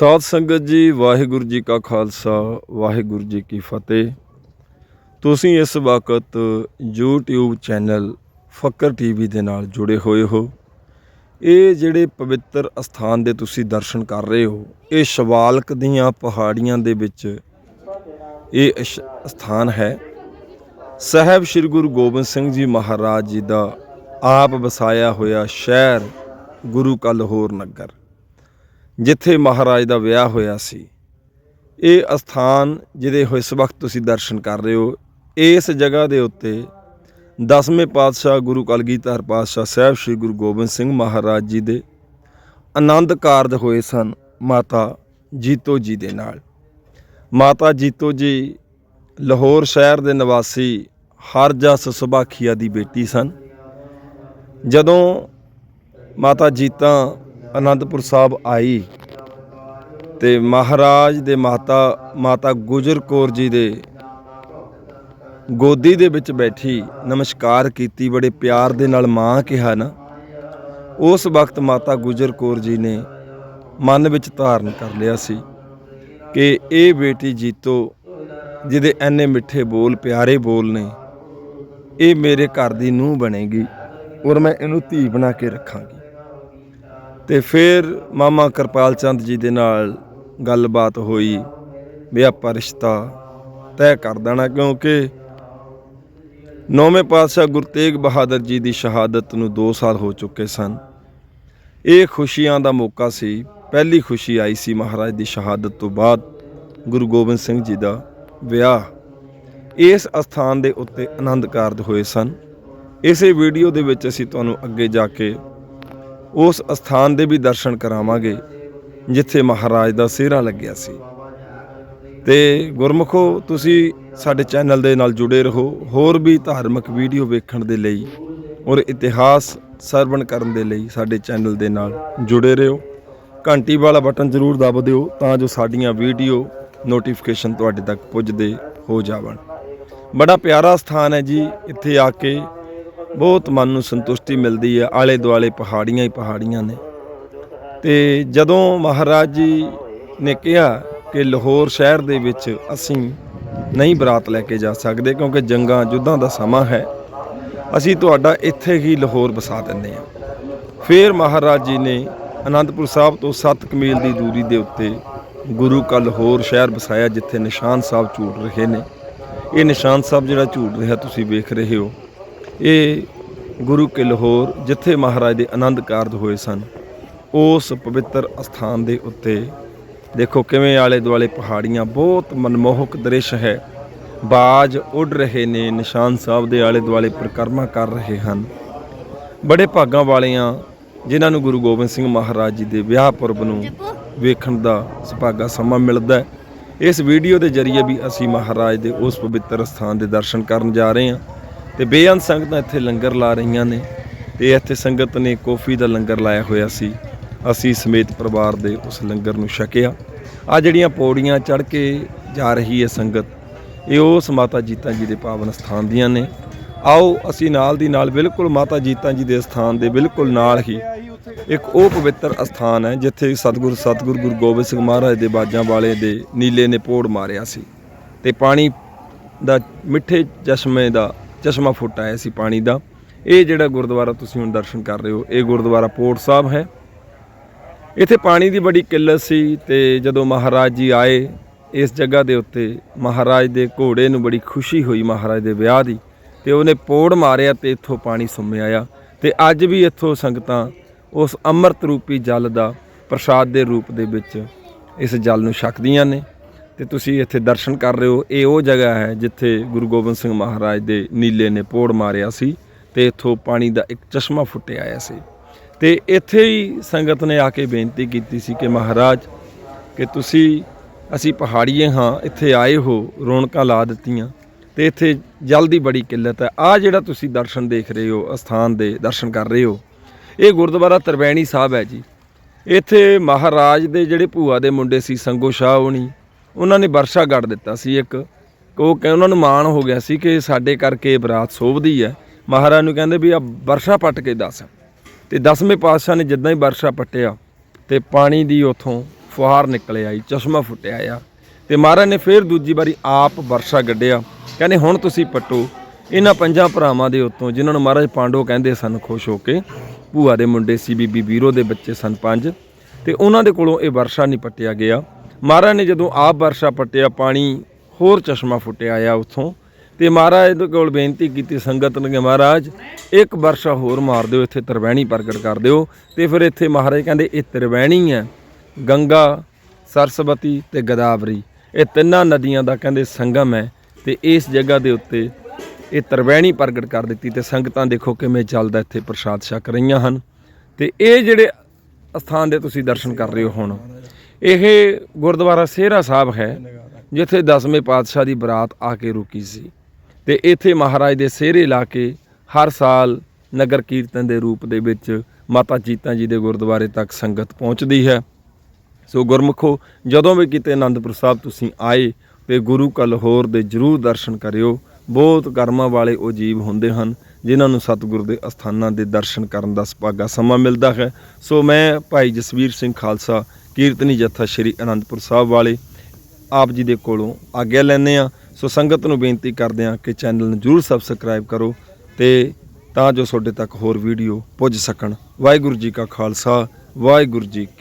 ਸਾਧ ਸੰਗਤ ਜੀ, ਵਾਹਿਗੁਰੂ ਜੀ ਕਾ ਖਾਲਸਾ, ਵਾਹਿਗੁਰੂ ਜੀ ਕੀ ਫਤਿਹ। ਤੁਸੀਂ ਇਸ ਵਕਤ YouTube ਚੈਨਲ ਫੱਕਰ ਟੀਵੀ ਦੇ ਨਾਲ ਜੁੜੇ ਹੋਏ ਹੋ। ਇਹ ਜਿਹੜੇ ਪਵਿੱਤਰ ਅਸਥਾਨ ਦੇ ਤੁਸੀਂ ਦਰਸ਼ਨ ਕਰ ਰਹੇ ਹੋ, ਇਹ ਸ਼ਵਾਲਕ ਦੀਆਂ ਪਹਾੜੀਆਂ ਦੇ ਵਿੱਚ ਇਹ ਇਸ਼- ਅਸਥਾਨ ਹੈ। ਸਾਹਿਬ ਸ੍ਰੀ ਗੁਰੂ ਗੋਬਿੰਦ ਸਿੰਘ ਜੀ ਮਹਾਰਾਜ ਜੀ ਦਾ ਆਪ ਵਸਾਇਆ ਹੋਇਆ ਸ਼ਹਿਰ ਗੁਰੂ ਕਾ ਲਾਹੌਰ ਨਗਰ। ਜਿੱਥੇ ਮਹਾਰਾਜ ਦਾ ਵਿਆਹ ਹੋਇਆ ਸੀ। ਇਹ ਅਸਥਾਨ ਜਿਹਦੇ ਇਸ ਵਕਤ ਤੁਸੀਂ ਦਰਸ਼ਨ ਕਰ ਰਹੇ ਹੋ, ਇਸ ਜਗ੍ਹਾ ਦੇ ਉੱਤੇ ਦਸਵੇਂ ਪਾਤਸ਼ਾਹ ਗੁਰੂ ਕਲਗੀਧਰ ਪਾਤਸ਼ਾਹ ਸਾਹਿਬ ਸ੍ਰੀ ਗੁਰੂ ਗੋਬਿੰਦ ਸਿੰਘ ਮਹਾਰਾਜ ਜੀ ਦੇ ਆਨੰਦ ਕਾਰਜ ਹੋਏ ਸਨ ਮਾਤਾ ਜੀਤੋ ਜੀ ਦੇ ਨਾਲ। ਮਾਤਾ ਜੀਤੋ ਜੀ ਲਾਹੌਰ ਸ਼ਹਿਰ ਦੇ ਨਿਵਾਸੀ ਹਰਜਸ ਸੁਭਾਖੀਆ ਦੀ ਬੇਟੀ ਸਨ। ਜਦੋਂ ਮਾਤਾ ਜੀਤਾ ਅਨੰਦਪੁਰ ਸਾਹਿਬ ਆਈ ਤੇ ਮਹਾਰਾਜ ਦੇ ਮਾਤਾ ਮਾਤਾ ਗੁਜਰ ਕੌਰ ਜੀ ਦੇ ਗੋਦੀ ਦੇ ਵਿੱਚ ਬੈਠੀ, ਨਮਸਕਾਰ ਕੀਤੀ, ਬੜੇ ਪਿਆਰ ਦੇ ਨਾਲ ਮਾਂ ਕਿਹਾ ਨਾ। ਉਸ ਵਕਤ ਮਾਤਾ ਗੁਜਰ ਕੌਰ ਜੀ ਨੇ ਮਨ ਵਿੱਚ ਧਾਰਨ ਕਰ ਲਿਆ ਸੀ ਕਿ ਇਹ ਬੇਟੀ ਜੀਤੋ, ਜਿਹਦੇ ਐਨੇ ਮਿੱਠੇ ਬੋਲ, ਪਿਆਰੇ ਬੋਲ ਨੇ, ਇਹ ਮੇਰੇ ਘਰ ਦੀ ਨੂੰਹ ਬਣੇਗੀ ਔਰ ਮੈਂ ਇਹਨੂੰ ਧੀ ਬਣਾ ਕੇ ਰੱਖਾਂਗੀ। ਤੇ ਫਿਰ ਮਾਮਾ ਕਿਰਪਾਲ ਚੰਦ ਜੀ ਦੇ ਨਾਲ ਗੱਲਬਾਤ ਹੋਈ ਵੀ ਆਪਾਂ ਰਿਸ਼ਤਾ ਤੈਅ ਕਰ ਦੇਣਾ ਕਿਉਂਕਿ ਨੌਵੇਂ ਪਾਤਸ਼ਾਹ ਗੁਰੂ ਤੇਗ ਬਹਾਦਰ ਜੀ ਦੀ ਸ਼ਹਾਦਤ ਨੂੰ 2 ਸਾਲ ਹੋ ਚੁੱਕੇ ਸਨ। ਇਹ ਖੁਸ਼ੀਆਂ ਦਾ ਮੌਕਾ ਸੀ। ਪਹਿਲੀ ਖੁਸ਼ੀ ਆਈ ਸੀ ਮਹਾਰਾਜ ਦੀ ਸ਼ਹਾਦਤ ਤੋਂ ਬਾਅਦ ਗੁਰੂ ਗੋਬਿੰਦ ਸਿੰਘ ਜੀ ਦਾ ਵਿਆਹ। ਇਸ ਅਸਥਾਨ ਦੇ ਉੱਤੇ ਆਨੰਦ ਕਾਰਜ ਹੋਏ ਸਨ। ਇਸੇ ਵੀਡੀਓ ਦੇ ਵਿੱਚ ਅਸੀਂ ਤੁਹਾਨੂੰ ਅੱਗੇ ਜਾ ਕੇ ਉਸ ਅਸਥਾਨ ਦੇ ਵੀ ਦਰਸ਼ਨ ਕਰਾਵਾਂਗੇ, ਜਿੱਥੇ ਮਹਾਰਾਜ ਦਾ ਸਿਹਰਾ ਲੱਗਿਆ ਸੀ। ਤੇ ਗੁਰਮਖੋ, ਤੁਸੀਂ ਸਾਡੇ ਚੈਨਲ ਦੇ ਨਾਲ ਜੁੜੇ ਰਹੋ, ਹੋਰ ਵੀ ਧਾਰਮਿਕ ਵੀਡੀਓ ਵੇਖਣ ਦੇ ਲਈ ਔਰ ਇਤਿਹਾਸ ਸਰਵਣ ਕਰਨ ਦੇ ਲਈ ਸਾਡੇ ਚੈਨਲ ਦੇ ਨਾਲ ਜੁੜੇ ਰਹੋ। ਘੰਟੀ ਵਾਲਾ ਬਟਨ ਜ਼ਰੂਰ ਦਬ ਦਿਓ ਤਾਂ ਜੋ ਸਾਡੀਆਂ ਵੀਡੀਓ ਨੋਟੀਫਿਕੇਸ਼ਨ ਤੁਹਾਡੇ ਤੱਕ ਪੁੱਜਦੇ ਹੋ ਜਾਵਣ। ਬੜਾ ਪਿਆਰਾ ਸਥਾਨ ਹੈ ਜੀ, ਇੱਥੇ ਆ ਕੇ ਬਹੁਤ ਮਨ ਨੂੰ ਸੰਤੁਸ਼ਟੀ ਮਿਲਦੀ ਹੈ ਆਲੇ ਦੁਆਲੇ ਪਹਾੜੀਆਂ ਹੀ ਪਹਾੜੀਆਂ ਨੇ। ਤੇ ਜਦੋਂ ਮਹਾਰਾਜ ਜੀ ਨੇ ਕਿਹਾ ਕਿ ਲਾਹੌਰ ਸ਼ਹਿਰ ਦੇ ਵਿੱਚ ਅਸੀਂ ਨਹੀਂ ਬਰਾਤ ਲੈ ਕੇ ਜਾ ਸਕਦੇ ਕਿਉਂਕਿ ਜੰਗਾਂ ਯੁੱਧਾਂ ਦਾ ਸਮਾਂ ਹੈ, ਅਸੀਂ ਤੁਹਾਡਾ ਇੱਥੇ ਹੀ ਲਾਹੌਰ ਵਸਾ ਦਿੰਦੇ ਹਾਂ। ਫਿਰ ਮਹਾਰਾਜ ਜੀ ਨੇ ਅਨੰਦਪੁਰ ਸਾਹਿਬ ਤੋਂ 7 ਕਮੀਲ ਦੀ ਦੂਰੀ ਦੇ ਉੱਤੇ ਗੁਰੂ ਕਾ ਲਾਹੌਰ ਸ਼ਹਿਰ ਵਸਾਇਆ, ਜਿੱਥੇ ਨਿਸ਼ਾਨ ਸਾਹਿਬ ਝੂਟ ਰਹੇ ਨੇ। ਇਹ ਨਿਸ਼ਾਨ ਸਾਹਿਬ ਜਿਹੜਾ ਝੂਟ ਰਿਹਾ, ਤੁਸੀਂ ਵੇਖ ਰਹੇ ਹੋ। ਇਹ ਗੁਰੂ ਕੇ ਲਾਹੌਰ ਜਿੱਥੇ ਮਹਾਰਾਜ ਦੇ ਆਨੰਦ ਕਾਰਜ ਹੋਏ ਸਨ, ਉਸ ਪਵਿੱਤਰ ਅਸਥਾਨ ਦੇ ਉੱਤੇ, ਦੇਖੋ ਕਿਵੇਂ ਆਲੇ ਦੁਆਲੇ ਪਹਾੜੀਆਂ, ਬਹੁਤ ਮਨਮੋਹਕ ਦ੍ਰਿਸ਼ ਹੈ। ਬਾਜ ਉੱਡ ਰਹੇ ਨੇ, ਨਿਸ਼ਾਨ ਸਾਹਿਬ ਦੇ ਆਲੇ ਦੁਆਲੇ ਪ੍ਰਕਰਮਾ ਕਰ ਰਹੇ ਹਨ। ਬੜੇ ਭਾਗਾਂ ਵਾਲਿਆਂ, ਜਿਨ੍ਹਾਂ ਨੂੰ ਗੁਰੂ ਗੋਬਿੰਦ ਸਿੰਘ ਮਹਾਰਾਜ ਜੀ ਦੇ ਵਿਆਹ ਪੁਰਬ ਨੂੰ ਵੇਖਣ ਦਾ ਸੁਭਾਗਾ ਸਮਾਂ ਮਿਲਦਾ ਹੈ। ਇਸ ਵੀਡੀਓ ਦੇ ਜ਼ਰੀਏ ਵੀ ਅਸੀਂ ਮਹਾਰਾਜ ਦੇ ਉਸ ਪਵਿੱਤਰ ਸਥਾਨ ਦੇ ਦਰਸ਼ਨ ਕਰਨ ਜਾ ਰਹੇ ਹਾਂ। ਤੇ ਬੇਅੰਤ ਸੰਗਤਾਂ ਇੱਥੇ ਲੰਗਰ ਲਾ ਰਹੀਆਂ ਨੇ ਤੇ ਇੱਥੇ ਸੰਗਤ ਨੇ ਕੌਫੀ ਦਾ ਲੰਗਰ ਲਾਇਆ ਹੋਇਆ ਸੀ। ਅਸੀਂ ਸਮੇਤ ਪਰਿਵਾਰ ਦੇ ਉਸ ਲੰਗਰ ਨੂੰ ਛਕਿਆ। ਆ ਜਿਹੜੀਆਂ ਪੌੜੀਆਂ ਚੜ੍ਹ ਕੇ ਜਾ ਰਹੀ ਹੈ ਸੰਗਤ, ਇਹ ਉਸ ਮਾਤਾ ਜੀਤਾ ਜੀ ਦੇ ਪਾਵਨ ਸਥਾਨ ਦੀਆਂ ਨੇ। ਆਓ, ਅਸੀਂ ਨਾਲ ਦੀ ਨਾਲ ਬਿਲਕੁਲ ਮਾਤਾ ਜੀਤਾ ਜੀ ਦੇ ਸਥਾਨ ਦੇ ਬਿਲਕੁਲ ਨਾਲ ਹੀ ਇੱਕ ਉਹ ਪਵਿੱਤਰ ਅਸਥਾਨ ਹੈ, ਜਿੱਥੇ ਸਤਿਗੁਰ ਸਤਿਗੁਰ ਗੁਰੂ ਗੋਬਿੰਦ ਸਿੰਘ ਮਹਾਰਾਜ ਦੇ ਬਾਜਾਂ ਵਾਲੇ ਦੇ ਨੀਲੇ ਨੇ ਪੋੜ ਮਾਰਿਆ ਸੀ। ਤੇ ਪਾਣੀ ਦਾ ਮਿੱਠੇ ਚਸ਼ਮੇ ਦਾ ਚਸ਼ਮਾ ਫੁੱਟ ਆਇਆ ਸੀ ਪਾਣੀ ਦਾ। ਇਹ ਜਿਹੜਾ ਗੁਰਦੁਆਰਾ ਤੁਸੀਂ ਹੁਣ ਦਰਸ਼ਨ ਕਰ ਰਹੇ ਹੋ, ਇਹ ਗੁਰਦੁਆਰਾ ਪੋੜ ਸਾਹਿਬ ਹੈ। ਇੱਥੇ ਪਾਣੀ ਦੀ ਬੜੀ ਕਿੱਲਤ ਸੀ ਤੇ ਜਦੋਂ ਮਹਾਰਾਜ ਜੀ ਆਏ, ਇਸ ਜਗ੍ਹਾ ਦੇ ਉੱਤੇ ਮਹਾਰਾਜ ਦੇ ਘੋੜੇ ਨੂੰ ਬੜੀ ਖੁਸ਼ੀ ਹੋਈ ਮਹਾਰਾਜ ਦੇ ਵਿਆਹ ਦੀ ਤੇ ਉਹਨੇ ਪੋੜ ਮਾਰਿਆ ਤੇ ਇੱਥੋਂ ਪਾਣੀ ਸੁੰਮਿਆ ਆ ਤੇ ਅੱਜ ਵੀ ਇੱਥੋਂ ਸੰਗਤਾਂ ਉਸ ਅੰਮ੍ਰਿਤ ਰੂਪੀ ਜਲ ਦਾ ਪ੍ਰਸ਼ਾਦ ਦੇ ਰੂਪ ਦੇ ਵਿੱਚ ਇਸ ਜਲ ਨੂੰ ਛਕਦੀਆਂ ਨੇ। ਤੇ ਤੁਸੀਂ ਇੱਥੇ ਦਰਸ਼ਨ ਕਰ ਰਹੇ ਹੋ। ਇਹ ਉਹ ਜਗ੍ਹਾ ਹੈ ਜਿੱਥੇ ਗੁਰੂ ਗੋਬਿੰਦ ਸਿੰਘ ਮਹਾਰਾਜ ਦੇ ਨੀਲੇ ਨੇ ਪੋੜ ਮਾਰਿਆ ਸੀ ਤੇ ਇੱਥੋਂ ਪਾਣੀ ਦਾ ਇੱਕ ਚਸ਼ਮਾ ਫੁੱਟਿਆ ਆਇਆ ਸੀ। ਤੇ ਇੱਥੇ ਹੀ ਸੰਗਤ ਨੇ ਆ ਕੇ ਬੇਨਤੀ ਕੀਤੀ ਸੀ ਕਿ ਮਹਾਰਾਜ, ਕਿ ਤੁਸੀਂ, ਅਸੀਂ ਪਹਾੜੀਏ ਹਾਂ, ਇੱਥੇ ਆਏ ਹੋ, ਰੌਣਕਾਂ ਲਾ ਦਿੱਤੀਆਂ ਤੇ ਇੱਥੇ ਜਲ ਦੀ ਬੜੀ ਕਿੱਲਤ ਹੈ। ਆ ਜਿਹੜਾ ਤੁਸੀਂ ਦਰਸ਼ਨ ਦੇਖ ਰਹੇ ਹੋ ਅਸਥਾਨ ਦੇ ਦਰਸ਼ਨ ਕਰ ਰਹੇ ਹੋ, ਇਹ ਗੁਰਦੁਆਰਾ ਤਰਵੈਣੀ ਸਾਹਿਬ ਹੈ ਜੀ। ਇੱਥੇ ਮਹਾਰਾਜ ਦੇ ਜਿਹੜੇ ਭੂਆ ਦੇ ਮੁੰਡੇ ਸੀ, ਸੰਗੋ ਸ਼ਾਹ ਹੋਣੀ ਉਹਨਾਂ ਨੇ ਵਰਸ਼ਾ ਗੱਡ ਦਿੱਤਾ ਸੀ ਇੱਕ। ਉਹ ਕਿ ਉਹਨਾਂ ਨੂੰ ਮਾਣ ਹੋ ਗਿਆ ਸੀ ਕਿ ਸਾਡੇ ਕਰਕੇ ਬਰਾਤ ਸੋਭਦੀ ਹੈ। ਮਹਾਰਾਜ ਨੂੰ ਕਹਿੰਦੇ ਵੀ ਆ ਵਰਸ਼ਾ ਪੱਟ ਕੇ ਦੱਸ। ਤੇ ਦਸਵੇਂ ਪਾਤਸ਼ਾਹ ਨੇ ਜਿੱਦਾਂ ਹੀ ਵਰਸ਼ਾ ਪੱਟਿਆ ਤੇ ਪਾਣੀ ਦੀ ਉਥੋਂ ਫੁਹਾਰ ਨਿਕਲੇ ਆਈ, ਚਸ਼ਮਾ ਫੁੱਟਿਆ ਆ। ਤੇ ਮਹਾਰਾਜ ਨੇ ਫਿਰ ਦੂਜੀ ਵਾਰੀ ਆਪ ਵਰਸ਼ਾ ਗੱਡਿਆ। ਕਹਿੰਦੇ, ਹੁਣ ਤੁਸੀਂ ਪੱਟੋ। ਇਹਨਾਂ ਪੰਜਾਂ ਭਰਾਵਾਂ ਦੇ ਉੱਤੋਂ ਜਿਨ੍ਹਾਂ ਨੂੰ ਮਹਾਰਾਜ ਪਾਂਡੋ ਕਹਿੰਦੇ ਸਨ ਖੁਸ਼ ਹੋ ਕੇ, ਭੂਆ ਦੇ ਮੁੰਡੇ ਸੀ, ਬੀਬੀ ਵੀਰੋ ਦੇ ਬੱਚੇ ਸਨ ਪੰਜ। ਤੇ ਉਹਨਾਂ ਦੇ ਕੋਲੋਂ ਇਹ ਵਰਸ਼ਾ ਨਹੀਂ ਪੱਟਿਆ ਗਿਆ। ਮਹਾਰਾਜ ਨੇ ਜਦੋਂ ਆਪ ਵਰਸ਼ਾ ਪੱਟਿਆ, ਪਾਣੀ ਹੋਰ ਚਸ਼ਮਾ ਫੁੱਟਿਆ ਆ ਉੱਥੋਂ। ਤੇ ਮਹਾਰਾਜ ਦੇ ਕੋਲ ਬੇਨਤੀ ਕੀਤੀ ਸੰਗਤ ਨੇ ਕਿ ਮਹਾਰਾਜ, ਇੱਕ ਵਰਸ਼ਾ ਹੋਰ ਮਾਰ ਦਿਓ, ਇੱਥੇ ਤਰਵੈਣੀ ਪ੍ਰਗਟ ਕਰ ਦਿਓ। ਤੇ ਫਿਰ ਇੱਥੇ ਮਹਾਰਾਜ ਕਹਿੰਦੇ, ਇਹ ਤਰਵੈਣੀ ਹੈ, ਗੰਗਾ, ਸਰਸਵਤੀ ਤੇ ਗਦਾਵਰੀ। ਇਹ ਤਿੰਨਾਂ ਨਦੀਆਂ ਦਾ ਕਹਿੰਦੇ ਸੰਗਮ ਹੈ। ਤੇ ਇਸ ਜਗ੍ਹਾ ਦੇ ਉੱਤੇ ਇਹ ਤਰਵੈਣੀ ਪ੍ਰਗਟ ਕਰ ਦਿੱਤੀ ਤੇ ਸੰਗਤਾਂ ਦੇਖੋ ਕਿਵੇਂ ਚੱਲਦਾ ਇੱਥੇ ਪ੍ਰਸ਼ਾਦ ਛਕ ਰਹੀਆਂ ਹਨ। ਤੇ ਇਹ ਜਿਹੜੇ ਸਥਾਨ ਦੇ ਤੁਸੀਂ ਦਰਸ਼ਨ ਕਰ ਰਹੇ ਹੋ ਹੁਣ ਇਹ ਗੁਰਦੁਆਰਾ ਸੇਹਰਾ ਸਾਹਿਬ ਹੈ ਜਿੱਥੇ ਦਸਵੇਂ ਪਾਤਸ਼ਾਹ ਦੀ ਬਰਾਤ ਆ ਕੇ ਰੁਕੀ ਸੀ। ਤੇ ਇੱਥੇ ਮਹਾਰਾਜ ਦੇ ਸਿਹਰੇ ਲਾ ਕੇ ਹਰ ਸਾਲ ਨਗਰ ਕੀਰਤਨ ਦੇ ਰੂਪ ਦੇ ਵਿੱਚ ਮਾਤਾ ਜੀਤਾਂ ਜੀ ਦੇ ਗੁਰਦੁਆਰੇ ਤੱਕ ਸੰਗਤ ਪਹੁੰਚਦੀ ਹੈ। ਸੋ ਗੁਰਮੁਖੋ ਜਦੋਂ ਵੀ ਕਿਤੇ ਆਨੰਦਪੁਰ ਸਾਹਿਬ ਤੁਸੀਂ ਆਏ ਤੇ ਗੁਰੂ ਕਾ ਲਾਹੌਰ ਦੇ ਜਰੂਰ ਦਰਸ਼ਨ ਕਰਿਓ। ਬਹੁਤ ਕਰਮਾਂ ਵਾਲੇ ਉਹ ਜੀਵ ਹੁੰਦੇ ਹਨ ਜਿਨ੍ਹਾਂ ਨੂੰ ਸਤਿਗੁਰ ਦੇ ਅਸਥਾਨਾਂ ਦੇ ਦਰਸ਼ਨ ਕਰਨ ਦਾ ਸੁਭਾਗਾ ਸਮਾਂ ਮਿਲਦਾ ਹੈ। ਸੋ ਮੈਂ ਭਾਈ ਜਸਵੀਰ ਸਿੰਘ ਖਾਲਸਾ ਕੀਰਤਨੀ ਜਥਾ ਸ਼੍ਰੀ ਅਨੰਦਪੁਰ ਸਾਹਿਬ ਵਾਲੇ ਆਪ ਜੀ ਦੇ ਕੋਲੋਂ ਆਗਿਆ ਲੈਂਦੇ ਆ ਸੋ ਸੰਗਤ ਨੂੰ ਬੇਨਤੀ ਕਰਦੇ ਆ ਕਿ ਚੈਨਲ ਨੂੰ ਜਰੂਰ ਸਬਸਕ੍ਰਾਈਬ ਕਰੋ ਤੇ ਤਾਂ ਜੋ ਤੁਹਾਡੇ ਤੱਕ ਹੋਰ ਵੀਡੀਓ ਪੁੱਜ ਸਕਣ। ਵਾਹਿਗੁਰੂ ਜੀ ਕਾ ਖਾਲਸਾ, ਵਾਹਿਗੁਰੂ ਜੀ ਕੀ